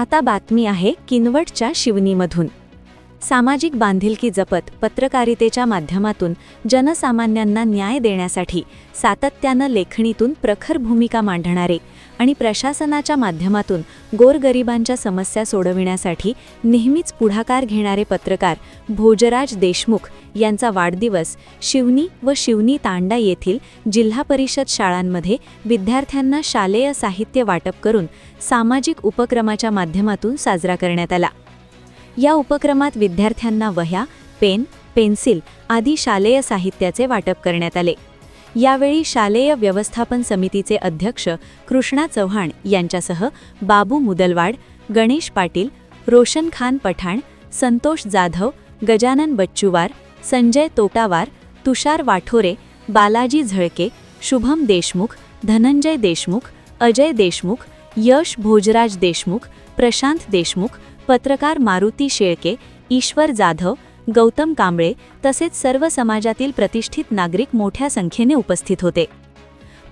आता बातमी आहे किनवटच्या शिवनीमधून सामाजिक बांधिलकी जपत पत्रकारितेच्या माध्यमातून जनसामान्यांना न्याय देण्यासाठी सातत्यानं लेखणीतून प्रखर भूमिका मांडणारे आणि प्रशासनाच्या माध्यमातून गोरगरिबांच्या समस्या सोडविण्यासाठी नेहमीच पुढाकार घेणारे पत्रकार भोजराज देशमुख यांचा वाढदिवस शिवनी व शिवनी तांडा येथील जिल्हा परिषद शाळांमध्ये विद्यार्थ्यांना शालेय साहित्य वाटप करून सामाजिक उपक्रमाच्या माध्यमातून साजरा करण्यात आला. या उपक्रमात विद्यार्थ्यांना वह्या पेन पेन्सिल आदी शालेय साहित्याचे वाटप करण्यात आले. यावेळी शालेय व्यवस्थापन समितीचे अध्यक्ष कृष्णा चव्हाण यांच्यासह बाबू मुदलवाड गणेश पाटील रोशन खान पठाण संतोष जाधव गजानन बच्चूवार संजय तोटावार तुषार वाठोरे बालाजी झळके शुभम देशमुख धनंजय देशमुख अजय देशमुख यश भोजराज देशमुख प्रशांत देशमुख पत्रकार मारुती शेळके ईश्वर जाधव गौतम कांबळे तसेच सर्व समाजातील प्रतिष्ठित नागरिक मोठ्या संख्येने उपस्थित होते.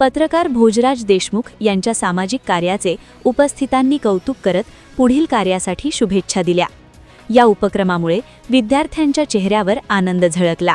पत्रकार भोजराज देशमुख यांच्या सामाजिक कार्याचे उपस्थितांनी कौतुक करत पुढील कार्यासाठी शुभेच्छा दिल्या. या उपक्रमामुळे विद्यार्थ्यांच्या चेहऱ्यावर आनंद झळकला.